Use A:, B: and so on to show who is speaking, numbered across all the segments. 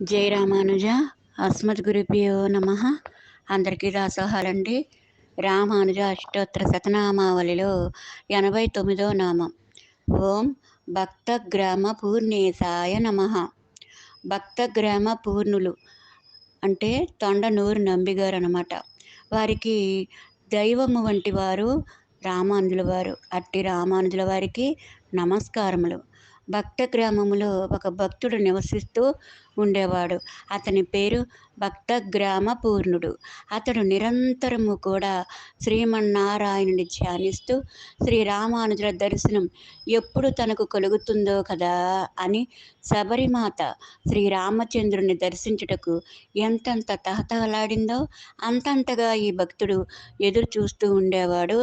A: జై రామానుజ. అస్మద్గురుభ్యో నమ. అందరికీ దాసోహాలండి రామానుజ అష్టోత్తర శతనామావళిలో ఎనభై తొమ్మిదో నామం. ఓం భక్తగ్రామ పూర్ణేశాయ నమ. భక్తగ్రామ పూర్ణులు అంటే తొండనూరు నంబిగారు అనమాట వారికి దైవము వంటి వారు రామానుజుల వారు. అట్టి రామానుజుల వారికి నమస్కారములు. భక్త గ్రామములో ఒక భక్తుడు నివసిస్తూ ఉండేవాడు. అతని పేరు భక్త గ్రామ పూర్ణుడు అతడు నిరంతరము కూడా శ్రీమన్నారాయణుని ధ్యానిస్తూ శ్రీరామానుజుల దర్శనం ఎప్పుడు తనకు కలుగుతుందో కదా అని శబరిమాత శ్రీరామచంద్రుని దర్శించుటకు ఎంతెంత తహతహలాడిందో అంతంతగా ఈ భక్తుడు ఎదురు చూస్తూ ఉండేవాడు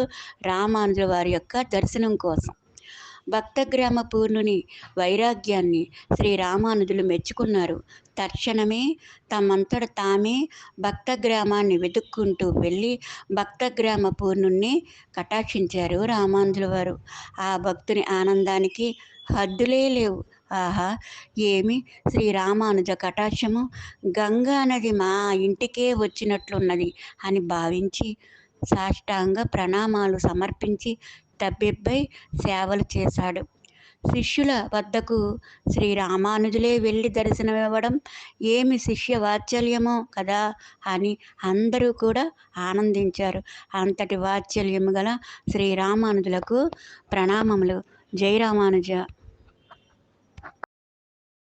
A: రామానుజుల వారి యొక్క దర్శనం కోసం. భక్తగ్రామ పూర్ణుని వైరాగ్యాన్ని శ్రీరామానుజులు మెచ్చుకున్నారు. తక్షణమే తమంతట తామే భక్తగ్రామాన్ని వెతుక్కుంటూ వెళ్ళి భక్తగ్రామ పూర్ణుణ్ణి కటాక్షించారు రామానుజుల వారు. ఆ భక్తుని ఆనందానికి హద్దులే లేవు. ఆహా! ఏమి? శ్రీరామానుజ కటాక్షము గంగా నది మా ఇంటికే వచ్చినట్లున్నది అని భావించి సాష్టాంగ ప్రణామాలు సమర్పించి తబ్బిబ్బై సేవలు చేశాడు. శిష్యుల వద్దకు శ్రీరామానుజులే వెళ్ళి దర్శనమివ్వడం ఏమి శిష్య వాత్సల్యమో కదా అని అందరూ కూడా ఆనందించారు. అంతటి వాత్సల్యము గల శ్రీరామానుజులకు ప్రణామములు. జై రామానుజ.